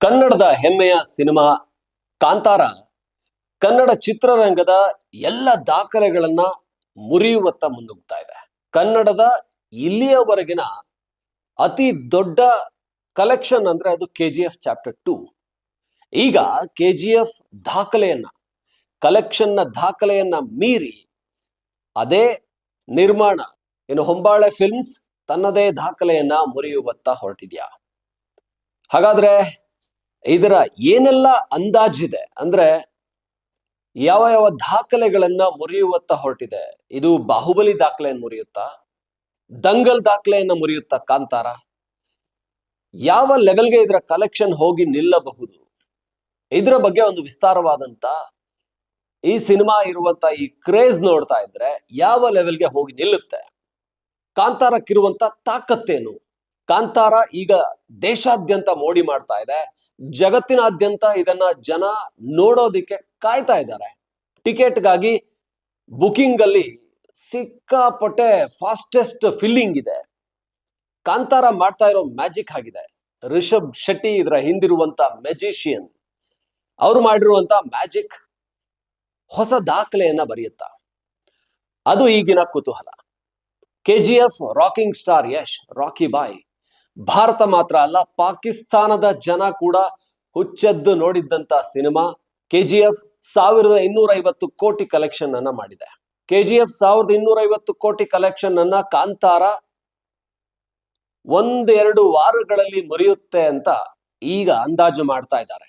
ಕನ್ನಡದ ಹೆಮ್ಮೆಯ ಸಿನಿಮಾ ಕಾಂತಾರ. ಕನ್ನಡ ಚಿತ್ರರಂಗದ ಎಲ್ಲ ದಾಖಲೆಗಳನ್ನ ಮುರಿಯುವತ್ತ ಮುನ್ನುಗ್ತಾ ಇದೆ. ಕನ್ನಡದ ಇಲ್ಲಿಯವರೆಗಿನ ಅತಿ ದೊಡ್ಡ ಕಲೆಕ್ಷನ್ ಅಂದ್ರೆ ಅದು K G F chapter two ಈಗ ಕೆ ಜಿ ಎಫ್ ದಾಖಲೆಯನ್ನ ಕಲೆಕ್ಷನ್ನ ದಾಖಲೆಯನ್ನ ಮೀರಿ ಅದೇ ನಿರ್ಮಾಣ. ಇನ್ನು ಹೊಂಬಾಳೆ ಫಿಲ್ಮ್ಸ್ ತನ್ನದೇ ದಾಖಲೆಯನ್ನ ಮುರಿಯುವತ್ತ ಹೊರಟಿದ್ಯಾ? ಹಾಗಾದ್ರೆ ಇದರ ಏನೆಲ್ಲ ಅಂದಾಜಿದೆ ಅಂದ್ರೆ ಯಾವ ಯಾವ ದಾಖಲೆಗಳನ್ನ ಮುರಿಯುವತ್ತ ಹೊರಟಿದೆ. ಇದು ಬಾಹುಬಲಿ ದಾಖಲೆಯನ್ನು ಮುರಿಯುತ್ತಾ? ದಂಗಲ್ ದಾಖಲೆಯನ್ನ ಮುರಿಯುತ್ತಾ ಕಾಂತಾರ? ಯಾವ ಲೆವೆಲ್ಗೆ ಇದರ ಕಲೆಕ್ಷನ್ ಹೋಗಿ ನಿಲ್ಲಬಹುದು? ಇದರ ಬಗ್ಗೆ ಒಂದು ವಿಸ್ತಾರವಾದಂತ ಈ ಸಿನಿಮಾ ಇರುವಂತ ಈ ಕ್ರೇಜ್ ನೋಡ್ತಾ ಇದ್ರೆ ಯಾವ ಲೆವೆಲ್ಗೆ ಹೋಗಿ ನಿಲ್ಲುತ್ತೆ? ಕಾಂತಾರಕ್ಕಿರುವಂತ ತಾಕತ್ತೇನು? ಕಾಂತಾರ ಈಗ ದೇಶಾದ್ಯಂತ ಮೋಡಿ ಮಾಡ್ತಾ ಇದೆ. ಜಗತ್ತಿನಾದ್ಯಂತ ಇದನ್ನ ಜನ ನೋಡೋದಿಕ್ಕೆ ಕಾಯ್ತಾ ಇದ್ದಾರೆ. ಟಿಕೆಟ್ಗಾಗಿ ಬುಕಿಂಗ್ ಅಲ್ಲಿ ಸಿಕ್ಕಾಪಟ್ಟೆ ಫಾಸ್ಟೆಸ್ಟ್ ಫಿಲ್ಲಿಂಗ್ ಇದೆ. ಕಾಂತಾರ ಮಾಡ್ತಾ ಇರೋ ಮ್ಯಾಜಿಕ್ ಆಗಿದೆ. ರಿಷಬ್ ಶೆಟ್ಟಿ ಇದರ ಹಿಂದಿರುವಂತ ಮೆಜಿಷಿಯನ್ ಅವ್ರು ಮಾಡಿರುವಂತ ಮ್ಯಾಜಿಕ್ ಹೊಸ ದಾಖಲೆಯನ್ನ ಬರೆಯುತ್ತಾ. ಅದು ಈಗಿನ ಕುತೂಹಲ. K G F rocking star Yash, Rocky boy Bharat ಮಾತ್ರ ಅಲ್ಲ, ಪಾಕಿಸ್ತಾನದ ಜನ ಕೂಡ ಹುಚ್ಚೆದ್ದು ನೋಡಿದ್ದಂತ ಸಿನಿಮಾ ಕೆ ಜಿ ಎಫ್ ಸಾವಿರದ ಇನ್ನೂರ ಐವತ್ತು ಕೋಟಿ ಕಲೆಕ್ಷನ್ ಅನ್ನ ಮಾಡಿದೆ. ಎಫ್ ಸಾವಿರದ ಇನ್ನೂರ ಐವತ್ತು ಕೋಟಿ ಕಲೆಕ್ಷನ್ ಅನ್ನ ಕಾಂತಾರ ಒಂದೆರಡು ವಾರಗಳಲ್ಲಿ ಮುರಿಯುತ್ತೆ ಅಂತ ಈಗ ಅಂದಾಜು ಮಾಡ್ತಾ ಇದ್ದಾರೆ.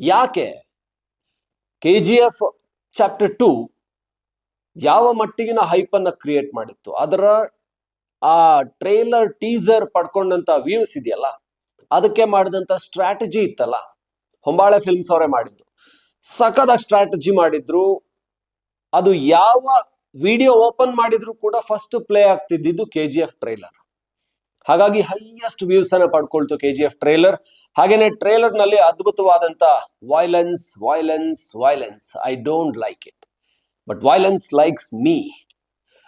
ಯಾಕೆ? K G F chapter two ಯಾವ ಮಟ್ಟಿಗಿನ ಹೈಪ್ ಅನ್ನ ಕ್ರಿಯೇಟ್ ಮಾಡಿತ್ತು? ಅದರ ಆ ಟ್ರೇಲರ್ ಟೀಸರ್ ಪಡ್ಕೊಂಡಂತ ವ್ಯೂಸ್ ಇದೆಯಲ್ಲ, ಅದಕ್ಕೆ ಮಾಡಿದಂತ ಸ್ಟ್ರಾಟಜಿ ಇತ್ತಲ್ಲ, ಹೊಂಬಾಳೆ ಫಿಲ್ಮ್ಸ್ ಅವರೇ ಮಾಡಿದ್ದು. ಸಖದಾಗಿ ಸ್ಟ್ರಾಟಜಿ ಮಾಡಿದ್ರು. ಅದು ಯಾವ ವಿಡಿಯೋ ಓಪನ್ ಮಾಡಿದ್ರು ಕೂಡ ಫಸ್ಟ್ ಪ್ಲೇ ಆಗ್ತಿದ್ದಿದ್ದು ಕೆ ಜಿ ಎಫ್ ಟ್ರೈಲರ್ ಹಾಗಾಗಿ ಹೈಯೆಸ್ಟ್ ವ್ಯೂಸ್ ಅನ್ನ ಪಡ್ಕೊಳ್ತು ಕೆ ಜಿ ಎಫ್ ಟ್ರೈಲರ್ ಹಾಗೇನೆ ಟ್ರೈಲರ್ನಲ್ಲಿ ಅದ್ಭುತವಾದಂತ violence violence violence I don't like it but violence likes me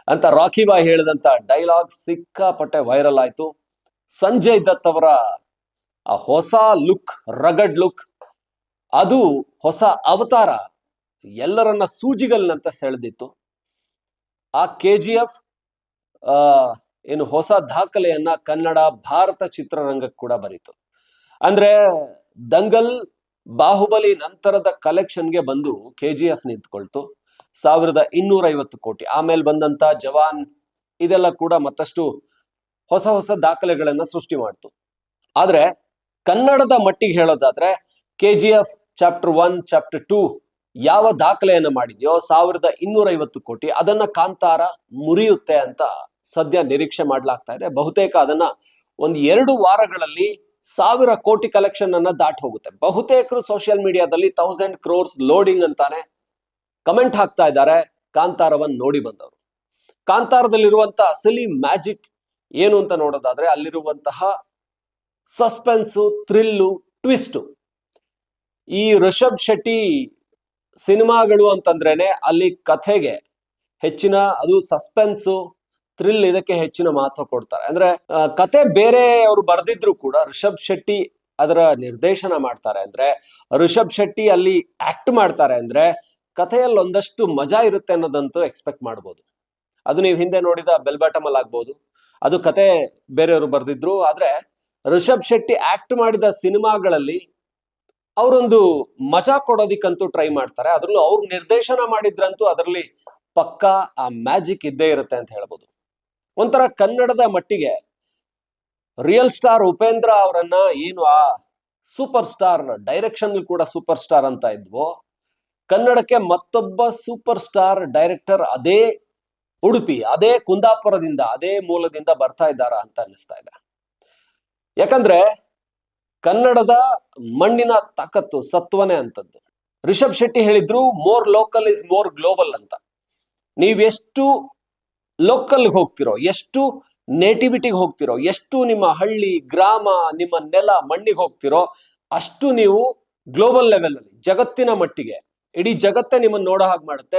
ಅಂತ ರಾಕಿ ಬಾಯ್ ಹೇಳಿದಂತ ಡೈಲಾಗ್ ಸಿಕ್ಕಾಪಟ್ಟೆ ವೈರಲ್ ಆಯ್ತು. ಸಂಜಯ್ ದತ್ ಅವರ ಆ ಹೊಸ ಲುಕ್, ರಗಡ್ ಲುಕ್, ಅದು ಹೊಸ ಅವತಾರ ಎಲ್ಲರನ್ನ ಸೂಜಿಗಲ್ನಂತ ಸೆಳೆದಿತ್ತು. ಆ ಕೆ ಜಿ ಎಫ್ ಏನು ಹೊಸ ದಾಖಲೆಯನ್ನ ಕನ್ನಡ, ಭಾರತ ಚಿತ್ರರಂಗಕ್ಕೆ ಕೂಡ ಬರೀತು. ಅಂದ್ರೆ ದಂಗಲ್, ಬಾಹುಬಲಿ ನಂತರದ ಕಲೆಕ್ಷನ್ಗೆ ಬಂದು ಕೆ ಜಿ ಎಫ್ ನಿಂತ್ಕೊಳ್ತು. ಸಾವಿರದ ಇನ್ನೂರ ಐವತ್ತು ಕೋಟಿ ಆಮೇಲೆ ಬಂದಂತ ಜವಾನ್ ಇದೆಲ್ಲ ಕೂಡ ಮತ್ತಷ್ಟು ಹೊಸ ಹೊಸ ದಾಖಲೆಗಳನ್ನ ಸೃಷ್ಟಿ ಮಾಡ್ತು. ಆದ್ರೆ ಕನ್ನಡದ ಮಟ್ಟಿಗೆ ಹೇಳೋದಾದ್ರೆ K G F chapter one, chapter two ಯಾವ ದಾಖಲೆಯನ್ನು ಮಾಡಿದ್ಯೋ ಸಾವಿರದ ಇನ್ನೂರ ಐವತ್ತು ಕೋಟಿ ಅದನ್ನ ಕಾಂತಾರ ಮುರಿಯುತ್ತೆ ಅಂತ ಸದ್ಯ ನಿರೀಕ್ಷೆ ಮಾಡ್ಲಾಗ್ತಾ ಇದೆ. ಬಹುತೇಕ ಅದನ್ನ ಒಂದು ಎರಡು ವಾರಗಳಲ್ಲಿ ಸಾವಿರ ಕೋಟಿ ಕಲೆಕ್ಷನ್ ಅನ್ನ ದಾಟ್ ಹೋಗುತ್ತೆ. ಬಹುತೇಕರು ಸೋಷಿಯಲ್ ಮೀಡಿಯಾದಲ್ಲಿ ತೌಸಂಡ್ ಕ್ರೋರ್ಸ್ ಲೋಡಿಂಗ್ ಅಂತಾನೆ ಕಮೆಂಟ್ ಹಾಕ್ತಾ ಇದ್ದಾರೆ. ಕಾಂತಾರವನ್ನು ನೋಡಿ ಬಂದವರು. ಕಾಂತಾರದಲ್ಲಿರುವಂತಹ ಅಸಲಿ ಮ್ಯಾಜಿಕ್ ಏನು ಅಂತ ನೋಡೋದಾದ್ರೆ ಅಲ್ಲಿರುವಂತಹ ಸಸ್ಪೆನ್ಸು, ಥ್ರಿಲ್ಲು, ಟ್ವಿಸ್ಟು. ಈ ಋಷಭ್ ಶೆಟ್ಟಿ ಸಿನಿಮಾಗಳು ಅಂತಂದ್ರೇನೆ ಅಲ್ಲಿ ಕಥೆಗೆ ಹೆಚ್ಚಿನ, ಅದು ಸಸ್ಪೆನ್ಸು, ಥ್ರಿಲ್ ಇದಕ್ಕೆ ಹೆಚ್ಚಿನ ಮಹತ್ವ ಕೊಡ್ತಾರೆ. ಅಂದ್ರೆ ಕತೆ ಬೇರೆ ಅವರು ಬರೆದಿದ್ರು ಕೂಡ ರಿಷಬ್ ಶೆಟ್ಟಿ ಅದರ ನಿರ್ದೇಶನ ಮಾಡ್ತಾರೆ. ಅಂದ್ರೆ, ರಿಷಬ್ ಶೆಟ್ಟಿ ಅಲ್ಲಿ ಆಕ್ಟ್ ಮಾಡ್ತಾರೆ. ಅಂದ್ರೆ ಕಥೆಯಲ್ಲಿ ಒಂದಷ್ಟು ಮಜಾ ಇರುತ್ತೆ ಅನ್ನೋದಂತೂ ಎಕ್ಸ್ಪೆಕ್ಟ್ ಮಾಡ್ಬೋದು. ಅದು ನೀವು ಹಿಂದೆ ನೋಡಿದ ಬೆಲ್ಬಾಟಮಲ್ ಆಗ್ಬೋದು. ಅದು ಕತೆ ಬೇರೆಯವರು ಬರೆದಿದ್ರು, ಆದರೆ ರಿಷಬ್ ಶೆಟ್ಟಿ ಆಕ್ಟ್ ಮಾಡಿದ ಸಿನಿಮಾಗಳಲ್ಲಿ ಅವರೊಂದು ಮಜಾ ಕೊಡೋದಿಕ್ಕಂತೂ ಟ್ರೈ ಮಾಡ್ತಾರೆ. ಅದರಲ್ಲೂ ಅವ್ರು ನಿರ್ದೇಶನ ಮಾಡಿದ್ರಂತೂ ಅದರಲ್ಲಿ ಪಕ್ಕಾ ಆ ಮ್ಯಾಜಿಕ್ ಇದ್ದೇ ಇರುತ್ತೆ ಅಂತ ಹೇಳ್ಬೋದು. ಒಂಥರ ಕನ್ನಡದ ಮಟ್ಟಿಗೆ ರಿಯಲ್ ಸ್ಟಾರ್ ಉಪೇಂದ್ರ ಅವರನ್ನ ಏನು ಆ ಸೂಪರ್ ಸ್ಟಾರ್ ಡೈರೆಕ್ಷನ್ ಕೂಡ ಸೂಪರ್ ಸ್ಟಾರ್ ಅಂತ ಇದ್ವೋ ಕನ್ನಡಕ್ಕೆ ಮತ್ತೊಬ್ಬ ಸೂಪರ್ ಸ್ಟಾರ್ ಡೈರೆಕ್ಟರ್ ಅದೇ ಉಡುಪಿ, ಅದೇ ಕುಂದಾಪುರದಿಂದ, ಅದೇ ಮೂಲದಿಂದ ಬರ್ತಾ ಇದ್ದಾರಾ ಅಂತ ಅನ್ನಿಸ್ತಾ ಇದೆ. ಯಾಕಂದ್ರೆ ಕನ್ನಡದ ಮಣ್ಣಿನ ತಾಕತ್ತು ಸತ್ವನೇ ಅಂತದ್ದು. ರಿಷಬ್ ಶೆಟ್ಟಿ ಹೇಳಿದ್ರು more local is more global ಅಂತ. ನೀವೆಷ್ಟು ಲೋಕಲ್ಗೆ ಹೋಗ್ತಿರೋ, ಎಷ್ಟು ನೇಟಿವಿಟಿಗೆ ಹೋಗ್ತಿರೋ, ಎಷ್ಟು ನಿಮ್ಮ ಹಳ್ಳಿ, ಗ್ರಾಮ, ನಿಮ್ಮ ನೆಲ ಮಣ್ಣಿಗೆ ಹೋಗ್ತಿರೋ, ಅಷ್ಟು ನೀವು ಗ್ಲೋಬಲ್ ಲೆವೆಲ್ ಅಲ್ಲಿ, ಜಗತ್ತಿನ ಮಟ್ಟಿಗೆ ಇಡೀ ಜಗತ್ತೇ ನಿಮ್ಮನ್ನ ನೋಡೋ ಹಾಗೆ ಮಾಡುತ್ತೆ.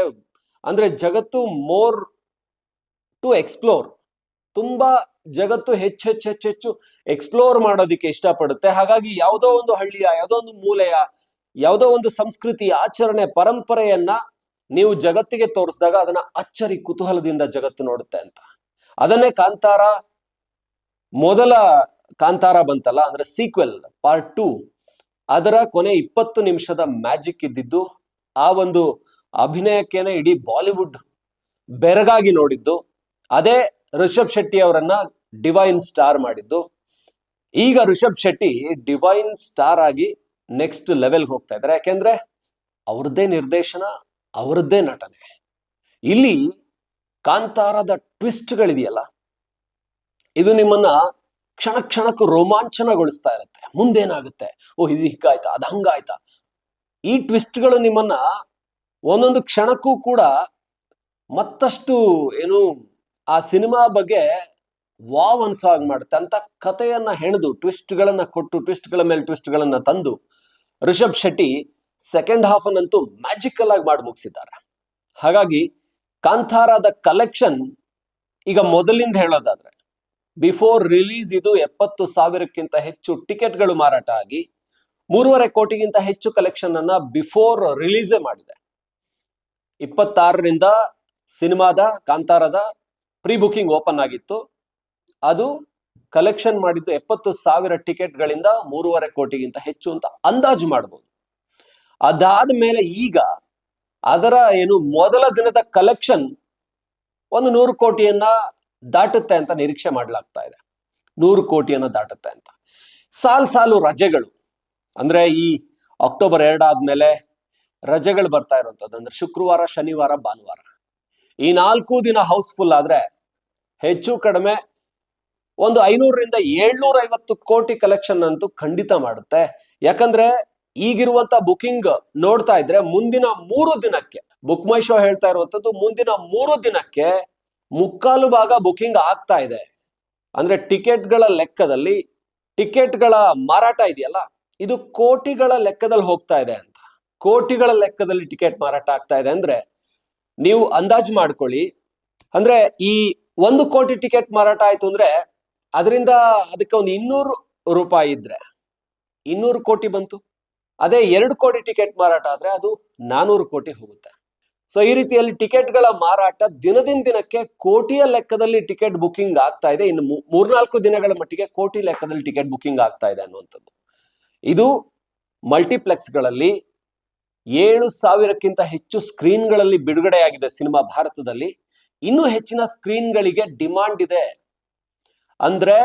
ಅಂದ್ರೆ ಜಗತ್ತು ಮೋರ್ ಟು ಎಕ್ಸ್ಪ್ಲೋರ್. ತುಂಬಾ ಜಗತ್ತು ಹೆಚ್ಚು ಹೆಚ್ಚು ಹೆಚ್ಚು ಹೆಚ್ಚು ಎಕ್ಸ್ಪ್ಲೋರ್ ಮಾಡೋದಕ್ಕೆ ಇಷ್ಟಪಡುತ್ತೆ. ಹಾಗಾಗಿ ಯಾವುದೋ ಒಂದು ಹಳ್ಳಿಯ, ಯಾವುದೋ ಒಂದು ಮೂಲೆಯ, ಯಾವುದೋ ಒಂದು ಸಂಸ್ಕೃತಿ, ಆಚರಣೆ, ಪರಂಪರೆಯನ್ನ ನೀವು ಜಗತ್ತಿಗೆ ತೋರಿಸಿದಾಗ ಅದನ್ನ ಅಚ್ಚರಿ ಕುತೂಹಲದಿಂದ ಜಗತ್ತು ನೋಡುತ್ತೆ ಅಂತ. ಅದನ್ನೇ ಕಾಂತಾರ, ಮೊದಲ ಕಾಂತಾರ ಬಂತಲ್ಲ, ಅಂದ್ರೆ ಸೀಕ್ವೆಲ್ ಪಾರ್ಟ್ ಟೂ ಅದರ ಕೊನೆ ಇಪ್ಪತ್ತು ನಿಮಿಷದ ಮ್ಯಾಜಿಕ್ ಇದ್ದಿದ್ದು ಆ ಒಂದು ಅಭಿನಯಕ್ಕೇನೆ ಇಡೀ ಬಾಲಿವುಡ್ ಬೆರಗಾಗಿ ನೋಡಿದ್ದು. ಅದೇ ರಿಷಬ್ ಶೆಟ್ಟಿ ಅವರನ್ನ ಡಿವೈನ್ ಸ್ಟಾರ್ ಮಾಡಿದ್ದು. ಈಗ ರಿಷಬ್ ಶೆಟ್ಟಿ ಡಿವೈನ್ ಸ್ಟಾರ್ ಆಗಿ ನೆಕ್ಸ್ಟ್ ಲೆವೆಲ್ಗೆ ಹೋಗ್ತಾ ಇದ್ದಾರೆ. ಯಾಕೆಂದ್ರೆ ಅವ್ರದ್ದೇ ನಿರ್ದೇಶನ, ಅವರದ್ದೇ ನಟನೆ. ಇಲ್ಲಿ ಕಾಂತಾರದ ಟ್ವಿಸ್ಟ್ಗಳಿದೆಯಲ್ಲ, ಇದು ನಿಮ್ಮನ್ನ ಕ್ಷಣ ಕ್ಷಣಕ್ಕೂ ರೋಮಾಂಚನಗೊಳಿಸ್ತಾ ಇರುತ್ತೆ. ಮುಂದೇನಾಗುತ್ತೆ? ಓ, ಇದು ಹೀಗಾಯ್ತಾ? ಅದು ಹಂಗಾಯ್ತಾ? ಈ ಟ್ವಿಸ್ಟ್ಗಳು ನಿಮ್ಮನ್ನ ಒಂದೊಂದು ಕ್ಷಣಕ್ಕೂ ಕೂಡ ಮತ್ತಷ್ಟು ಏನು ಆ ಸಿನಿಮಾ ಬಗ್ಗೆ ವಾವ್ ಅನ್ಸೋ ಹಾಗೆ ಮಾಡುತ್ತೆ. ಅಂತ ಕಥೆಯನ್ನ ಹೆಣೆದು ಟ್ವಿಸ್ಟ್ಗಳನ್ನ ಕೊಟ್ಟು ಟ್ವಿಸ್ಟ್ಗಳ ಮೇಲೆ ಟ್ವಿಸ್ಟ್ಗಳನ್ನ ತಂದು ರಿಷಬ್ ಶೆಟ್ಟಿ ಸೆಕೆಂಡ್ ಹಾಫ್ ಅನ್ನಂತೂ ಮ್ಯಾಜಿಕಲ್ ಆಗಿ ಮಾಡಿ ಮುಗಿಸಿದ್ದಾರೆ. ಹಾಗಾಗಿ ಕಾಂತಾರಾದ ಕಲೆಕ್ಷನ್ ಈಗ ಮೊದಲಿಂದ ಹೇಳೋದಾದ್ರೆ ಬಿಫೋರ್ ರಿಲೀಸ್ ಇದು ಎಪ್ಪತ್ತು ಸಾವಿರಕ್ಕಿಂತ ಹೆಚ್ಚು ಟಿಕೆಟ್ಗಳು ಮಾರಾಟ ಆಗಿ ಮೂರುವರೆ ಕೋಟಿಗಿಂತ ಹೆಚ್ಚು ಕಲೆಕ್ಷನ್ ಅನ್ನ ಬಿಫೋರ್ ರಿಲೀಸೇ ಮಾಡಿದೆ. ಇಪ್ಪತ್ತಾರರಿಂದ ಸಿನಿಮಾದ, ಕಾಂತಾರದ ಪ್ರೀ ಬುಕಿಂಗ್ ಓಪನ್ ಆಗಿತ್ತು. ಅದು ಕಲೆಕ್ಷನ್ ಮಾಡಿದ್ದು ಎಪ್ಪತ್ತು ಸಾವಿರ ಟಿಕೆಟ್ಗಳಿಂದ ಮೂರುವರೆ ಕೋಟಿಗಿಂತ ಹೆಚ್ಚು ಅಂತ ಅಂದಾಜು ಮಾಡಬಹುದು ಅದಾದ ಮೇಲೆ ಈಗ ಅದರ ಏನು ಮೊದಲ ದಿನದ ಕಲೆಕ್ಷನ್ ಒಂದು ನೂರು ಕೋಟಿಯನ್ನ ದಾಟುತ್ತೆ ಅಂತ ನಿರೀಕ್ಷೆ ಮಾಡಲಾಗ್ತಾ ಇದೆ. ನೂರು ಕೋಟಿಯನ್ನ ದಾಟುತ್ತೆ ಅಂತ. ಸಾಲ್ ಸಾಲು ರಜೆಗಳು. ಅಂದ್ರೆ ಈ ಅಕ್ಟೋಬರ್ ಎರಡಾದ್ಮೇಲೆ ರಜೆಗಳು ಬರ್ತಾ ಇರುವಂತದ್ದು ಅಂದ್ರೆ ಶುಕ್ರವಾರ, ಶನಿವಾರ, ಭಾನುವಾರ. ಈ ನಾಲ್ಕು ದಿನ ಹೌಸ್ಫುಲ್ ಆದ್ರೆ ಹೆಚ್ಚು ಕಡಿಮೆ ಒಂದು ಐನೂರರಿಂದ ಏಳ್ನೂರ ಐವತ್ತು ಕೋಟಿ ಕಲೆಕ್ಷನ್ ಅಂತೂ ಖಂಡಿತ ಮಾಡುತ್ತೆ. ಯಾಕಂದ್ರೆ ಈಗಿರುವಂತ ಬುಕಿಂಗ್ ನೋಡ್ತಾ ಇದ್ರೆ ಮುಂದಿನ ಮೂರು ದಿನಕ್ಕೆ, ಬುಕ್ ಮೈ ಶೋ ಹೇಳ್ತಾ ಇರುವಂತದ್ದು ಮುಂದಿನ ಮೂರು ದಿನಕ್ಕೆ ಮುಕ್ಕಾಲು ಭಾಗ ಬುಕಿಂಗ್ ಆಗ್ತಾ ಇದೆ. ಅಂದ್ರೆ ಟಿಕೆಟ್ಗಳ ಲೆಕ್ಕದಲ್ಲಿ ಟಿಕೆಟ್ಗಳ ಮಾರಾಟ ಇದೆಯಲ್ಲ? ಇದು ಕೋಟಿಗಳ ಲೆಕ್ಕದಲ್ಲಿ ಹೋಗ್ತಾ ಇದೆ ಅಂತ. ಕೋಟಿಗಳ ಲೆಕ್ಕದಲ್ಲಿ ಟಿಕೆಟ್ ಮಾರಾಟ ಆಗ್ತಾ ಇದೆ ಅಂದ್ರೆ ನೀವು ಅಂದಾಜು ಮಾಡ್ಕೊಳ್ಳಿ. ಅಂದ್ರೆ ಈ ಒಂದು ಕೋಟಿ ಟಿಕೆಟ್ ಮಾರಾಟ ಆಯ್ತು ಅಂದ್ರೆ ಅದರಿಂದ ಅದಕ್ಕೆ ಒಂದು ಇನ್ನೂರು ರೂಪಾಯಿ ಇದ್ರೆ ಇನ್ನೂರು ಕೋಟಿ ಬಂತು. ಅದೇ ಎರಡು ಕೋಟಿ ಟಿಕೆಟ್ ಮಾರಾಟ ಆದ್ರೆ ಅದು ನಾನೂರು ಕೋಟಿ ಹೋಗುತ್ತೆ. ಸೊ ಈ ರೀತಿಯಲ್ಲಿ ಟಿಕೆಟ್ಗಳ ಮಾರಾಟ ದಿನದಿಂದ ದಿನಕ್ಕೆ ಕೋಟಿಯ ಲೆಕ್ಕದಲ್ಲಿ ಟಿಕೆಟ್ ಬುಕ್ಕಿಂಗ್ ಆಗ್ತಾ ಇದೆ. ಇನ್ನು ಮೂರ್ನಾಲ್ಕು ದಿನಗಳ ಮಟ್ಟಿಗೆ ಕೋಟಿ ಲೆಕ್ಕದಲ್ಲಿ ಟಿಕೆಟ್ ಬುಕ್ಕಿಂಗ್ ಆಗ್ತಾ ಇದೆ ಅನ್ನುವಂಥದ್ದು. ಇದು ಮಲ್ಟಿಪ್ಲೆಕ್ಸ್ಗಳಲ್ಲಿ ಏಳು ಸಾವಿರಕ್ಕಿಂತ ಹೆಚ್ಚು ಸ್ಕ್ರೀನ್ಗಳಲ್ಲಿ ಬಿಡುಗಡೆಯಾಗಿದೆ ಸಿನಿಮಾ ಭಾರತದಲ್ಲಿ. ಇನ್ನೂ ಹೆಚ್ಚಿನ ಸ್ಕ್ರೀನ್ಗಳಿಗೆ ಡಿಮಾಂಡ್ ಇದೆ. ಅಂದ್ರೆ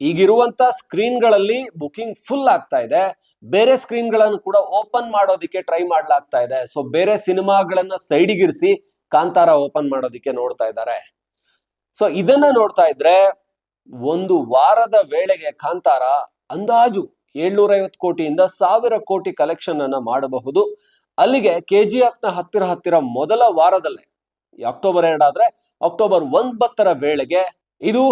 ಈಗಿರುವಂತ ಸ್ಕ್ರೀನ್ಗಳಲ್ಲಿ ಬುಕಿಂಗ್ ಫುಲ್ ಆಗ್ತಾ ಇದೆ. ಬೇರೆ ಸ್ಕ್ರೀನ್ಗಳನ್ನು ಕೂಡ ಓಪನ್ ಮಾಡೋದಕ್ಕೆ ಟ್ರೈ ಮಾಡ್ಲಾಗ್ತಾ ಇದೆ. ಸೊ ಬೇರೆ ಸಿನಿಮಾಗಳನ್ನ ಸೈಡಿಗಿರಿಸಿ ಕಾಂತಾರ ಓಪನ್ ಮಾಡೋದಕ್ಕೆ ನೋಡ್ತಾ ಇದ್ದಾರೆ. ಸೊ ಇದನ್ನ ನೋಡ್ತಾ ಇದ್ರೆ ಒಂದು ವಾರದ ವೇಳೆಗೆ ಕಾಂತಾರ ಅಂದಾಜು ಏಳ್ನೂರ ಐವತ್ತು ಕೋಟಿಯಿಂದ ಸಾವಿರ ಕೋಟಿ ಕಲೆಕ್ಷನ್ ಅನ್ನ ಮಾಡಬಹುದು. ಅಲ್ಲಿಗೆ ಕೆ ಜಿ ಎಫ್ನ ಹತ್ತಿರ ಹತ್ತಿರ ಮೊದಲ ವಾರದಲ್ಲೇ ಅಕ್ಟೋಬರ್ ಎರಡಾದ್ರೆ ಅಕ್ಟೋಬರ್ ಒಂಬತ್ತರ ವೇಳೆಗೆ ಇದು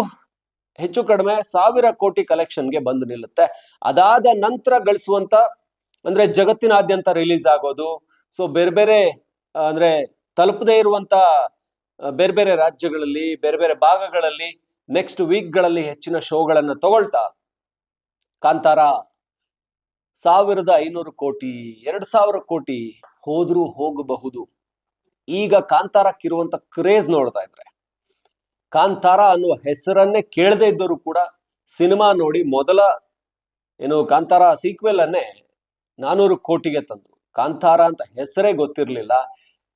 ಹೆಚ್ಚು ಕಡಿಮೆ ಸಾವಿರ ಕೋಟಿ ಕಲೆಕ್ಷನ್ಗೆ ಬಂದು ನಿಲ್ಲುತ್ತೆ. ಅದಾದ ನಂತರ ಗಳಿಸುವಂತ, ಅಂದ್ರೆ ಜಗತ್ತಿನಾದ್ಯಂತ ರಿಲೀಸ್ ಆಗೋದು ಸೊ ಬೇರೆ ಬೇರೆ, ಅಂದ್ರೆ ತಲುಪದೇ ಇರುವಂತ ಬೇರೆ ಬೇರೆ ರಾಜ್ಯಗಳಲ್ಲಿ, ಬೇರೆ ಬೇರೆ ಭಾಗಗಳಲ್ಲಿ ನೆಕ್ಸ್ಟ್ ವೀಕ್ಗಳಲ್ಲಿ ಹೆಚ್ಚಿನ ಶೋಗಳನ್ನು ತಗೊಳ್ತಾ, ಕಾಂತಾರ ಸಾವಿರದ ಐನೂರು ಕೋಟಿ, ಎರಡ್ ಸಾವಿರ ಕೋಟಿ ಹೋದ್ರೂ ಹೋಗಬಹುದು. ಈಗ ಕಾಂತಾರಕ್ಕಿರುವಂತ ಕ್ರೇಜ್ ನೋಡ್ತಾ ಇದ್ರೆ, ಕಾಂತಾರ ಅನ್ನುವ ಹೆಸರನ್ನೇ ಕೇಳದೇ ಇದ್ದರೂ ಕೂಡ ಸಿನಿಮಾ ನೋಡಿ ಮೊದಲ ಏನು ಕಾಂತಾರ ಸೀಕ್ವೆಲ್ ಅನ್ನೇ ನಾನೂರು ಕೋಟಿಗೆ ತಂದ್ರು. ಕಾಂತಾರ ಅಂತ ಹೆಸರೇ ಗೊತ್ತಿರ್ಲಿಲ್ಲ.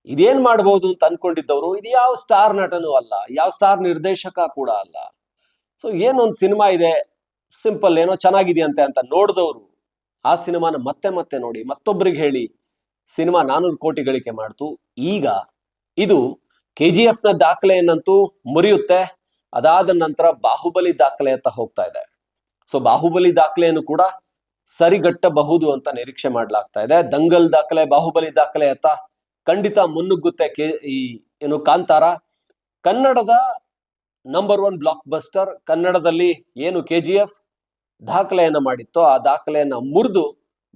ಇದೇನ್ ಮಾಡಬಹುದು ಅಂತ ಅನ್ಕೊಂಡಿದ್ದವರು, ಇದು ಯಾವ ಸ್ಟಾರ್ ನಟನೂ ಅಲ್ಲ, ಯಾವ ಸ್ಟಾರ್ ನಿರ್ದೇಶಕ ಕೂಡ ಅಲ್ಲ. ಸೊ ಏನೊಂದು ಸಿನಿಮಾ ಇದೆ, ಸಿಂಪಲ್ ಏನೋ ಚೆನ್ನಾಗಿದೆಯಂತೆ ಅಂತ ನೋಡಿದವರು ಆ ಸಿನಿಮಾನ ಮತ್ತೆ ಮತ್ತೆ ನೋಡಿ ಮತ್ತೊಬ್ಬರಿಗೆ ಹೇಳಿ ಸಿನಿಮಾ ನಾನೂರು ಕೋಟಿ ಗಳಿಕೆ ಮಾಡ್ತು. ಈಗ ಇದು ಕೆ ಜಿ ನ ದಾಖಲೆಯನ್ನಂತೂ ಮುರಿಯುತ್ತೆ. ಅದಾದ ನಂತರ ಬಾಹುಬಲಿ ದಾಖಲೆ ಅಂತ ಹೋಗ್ತಾ ಇದೆ. ಸೊ ಬಾಹುಬಲಿ ದಾಖಲೆಯನ್ನು ಕೂಡ ಸರಿಗಟ್ಟಬಹುದು ಅಂತ ನಿರೀಕ್ಷೆ ಮಾಡ್ಲಾಗ್ತಾ ಇದೆ. ದಂಗಲ್ ದಾಖಲೆ, ಬಾಹುಬಲಿ ದಾಖಲೆ ಅಂತ ಖಂಡಿತ ಮುನ್ನುಗ್ಗುತ್ತೆ ಈ, ಏನು ಕಾಂತಾರ. ಕನ್ನಡದ ನಂಬರ್ ಒನ್ ಬ್ಲಾಕ್ ಬಸ್ಟರ್ ಕನ್ನಡದಲ್ಲಿ ಏನು ಕೆ ಜಿ ಎಫ್? ದಾಖಲೆಯನ್ನ ಮಾಡಿತ್ತೋ ಆ ದಾಖಲೆಯನ್ನು ಮುರಿದು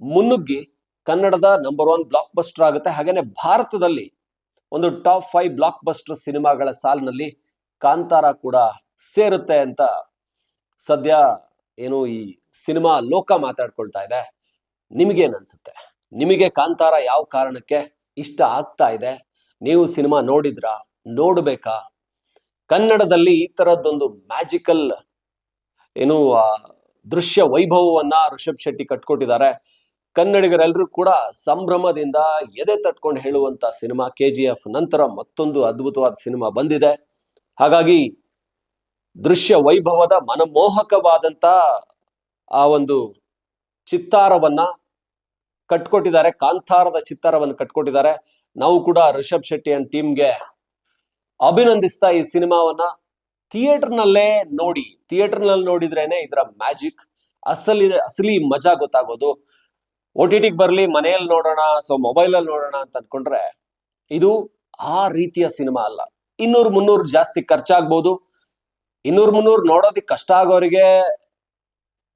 ಮುನ್ನುಗ್ಗಿ ಕನ್ನಡದ ನಂಬರ್ ಒನ್ ಬ್ಲಾಕ್ ಬಸ್ಟರ್ ಆಗುತ್ತೆ. ಹಾಗೆಯೇ ಭಾರತದಲ್ಲಿ ಒಂದು ಟಾಪ್ ಫೈವ್ ಬ್ಲಾಕ್ ಬಸ್ಟರ್ ಸಿನಿಮಾಗಳ ಸಾಲಿನಲ್ಲಿ ಕಾಂತಾರ ಕೂಡ ಸೇರುತ್ತೆ ಅಂತ ಸದ್ಯ ಏನು ಈ ಸಿನಿಮಾ ಲೋಕ ಮಾತಾಡ್ಕೊಳ್ತಾ ಇದೆ. ನಿಮಗೇನು ಅನ್ಸುತ್ತೆ? ನಿಮಗೆ ಕಾಂತಾರ ಯಾವ ಕಾರಣಕ್ಕೆ ಇಷ್ಟ ಆಗ್ತಾ ಇದೆ? ನೀವು ಸಿನಿಮಾ ನೋಡಿದ್ರಾ? ನೋಡ್ಬೇಕಾ? ಕನ್ನಡದಲ್ಲಿ ಈ ತರದ್ದೊಂದು ಮ್ಯಾಜಿಕಲ್ ಏನು ದೃಶ್ಯ ವೈಭವವನ್ನ ಋಷಭ್ ಶೆಟ್ಟಿ ಕಟ್ಕೊಟ್ಟಿದ್ದಾರೆ. ಕನ್ನಡಿಗರೆಲ್ಲರೂ ಕೂಡ ಸಂಭ್ರಮದಿಂದ ಎದೆ ತಟ್ಕೊಂಡು ಹೇಳುವಂತ ಸಿನಿಮಾ ಕೆ ಜಿ ಎಫ್ ನಂತರ ಮತ್ತೊಂದು ಅದ್ಭುತವಾದ ಸಿನಿಮಾ ಬಂದಿದೆ. ಹಾಗಾಗಿ ದೃಶ್ಯ ವೈಭವದ ಮನಮೋಹಕವಾದಂತ ಆ ಒಂದು ಚಿತ್ತಾರವನ್ನ ಕಟ್ಕೊಟ್ಟಿದ್ದಾರೆ, ಕಾಂತಾರದ ಚಿತ್ತಾರವನ್ನು ಕಟ್ಕೊಟ್ಟಿದ್ದಾರೆ. ನಾವು ಕೂಡ ರಿಷಬ್ ಶೆಟ್ಟಿ ಅಂಡ್ ಟೀಮ್ಗೆ ಅಭಿನಂದಿಸ್ತಾ ಈ ಸಿನಿಮಾವನ್ನ ಥಿಯೇಟರ್ ನಲ್ಲೇ ನೋಡಿ ಥಿಯೇಟರ್ನಲ್ಲಿ ನೋಡಿದ್ರೇನೆ ಇದರ ಮ್ಯಾಜಿಕ್. ಅಸಲಿ ಅಸಲಿ ಮಜಾ ಗೊತ್ತಾಗೋದು. ಒ ಟಿ ಟಿಗೆ ಬರಲಿ ಮನೆಯಲ್ಲಿ ನೋಡೋಣ, ಸೊ ಮೊಬೈಲ್ ಅಲ್ಲಿ ನೋಡೋಣ ಅಂತ ಅನ್ಕೊಂಡ್ರೆ ಇದು ಆ ರೀತಿಯ ಸಿನಿಮಾ ಅಲ್ಲ. ಇನ್ನೂರು ಮುನ್ನೂರು ಜಾಸ್ತಿ ಖರ್ಚಾಗ್ಬೋದು. ಇನ್ನೂರು ಮುನ್ನೂರು ನೋಡೋದಿಕ್ ಕಷ್ಟ ಆಗೋರಿಗೆ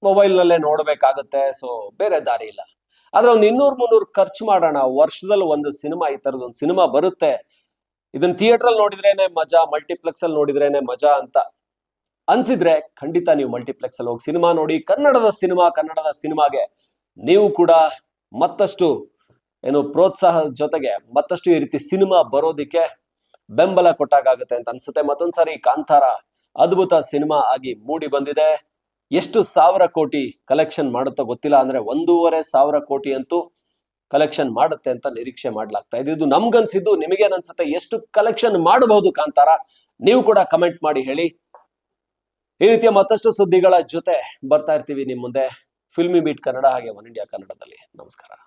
ಮೊಬೈಲ್ ನಲ್ಲೇ ನೋಡ್ಬೇಕಾಗತ್ತೆ, ಸೊ ಬೇರೆ ದಾರಿ ಇಲ್ಲ. ಆದ್ರೆ ಒಂದು ಇನ್ನೂರು ಮುನ್ನೂರು ಖರ್ಚು ಮಾಡೋಣ ವರ್ಷದಲ್ಲಿ ಒಂದು ಸಿನಿಮಾ ಈ ತರದ ಒಂದು ಸಿನಿಮಾ ಬರುತ್ತೆ ಇದನ್ನ ಥಿಯೇಟರ್ ಅಲ್ಲಿ ನೋಡಿದ್ರೇನೆ ಮಜಾ ಮಲ್ಟಿಪ್ಲೆಕ್ಸ್ ಅಲ್ಲಿ ನೋಡಿದ್ರೇನೆ ಮಜಾ ಅಂತ ಅನ್ಸಿದ್ರೆ ಖಂಡಿತ ನೀವು ಮಲ್ಟಿಪ್ಲೆಕ್ಸ್ ಅಲ್ಲಿ ಹೋಗಿ ಸಿನಿಮಾ ನೋಡಿ, ಕನ್ನಡದ ಸಿನಿಮಾ ಕನ್ನಡದ ಸಿನಿಮಾಗೆ ನೀವು ಕೂಡ ಮತ್ತಷ್ಟು ಏನು ಪ್ರೋತ್ಸಾಹದ ಜೊತೆಗೆ ಮತ್ತಷ್ಟು ಈ ರೀತಿ ಸಿನಿಮಾ ಬರೋದಿಕ್ಕೆ ಬೆಂಬಲ ಕೊಟ್ಟಾಗುತ್ತೆ ಅಂತ ಅನ್ಸುತ್ತೆ. ಮತ್ತೊಂದ್ಸಾರಿ ಕಾಂತಾರ ಅದ್ಭುತ ಸಿನಿಮಾ ಆಗಿ ಮೂಡಿ ಬಂದಿದೆ. ಎಷ್ಟು ಸಾವಿರ ಕೋಟಿ ಕಲೆಕ್ಷನ್ ಮಾಡುತ್ತೋ ಗೊತ್ತಿಲ್ಲ, ಅಂದ್ರೆ ಒಂದೂವರೆ ಸಾವಿರ ಕೋಟಿ ಅಂತೂ ಕಲೆಕ್ಷನ್ ಮಾಡುತ್ತೆ ಅಂತ ನಿರೀಕ್ಷೆ ಮಾಡ್ಲಾಗ್ತಾ ಇದೆ. ಇದು ನಮ್ಗನ್ಸಿದ್ದು ನಿಮಗೇನ್ ಅನ್ಸುತ್ತೆ ಎಷ್ಟು ಕಲೆಕ್ಷನ್ ಮಾಡಬಹುದು ಕಾಂತಾರ? ನೀವು ಕೂಡ ಕಮೆಂಟ್ ಮಾಡಿ ಹೇಳಿ. ಈ ರೀತಿಯ ಮತ್ತಷ್ಟು ಸುದ್ದಿಗಳ ಜೊತೆ ಬರ್ತಾ ಇರ್ತೀವಿ ನಿಮ್ ಮುಂದೆ. ಫಿಲ್ಮಿ ಬೀಟ್ ಕನ್ನಡ ಹಾಗೆ ಒನ್ ಇಂಡಿಯಾ ಕನ್ನಡದಲ್ಲಿ ನಮಸ್ಕಾರ.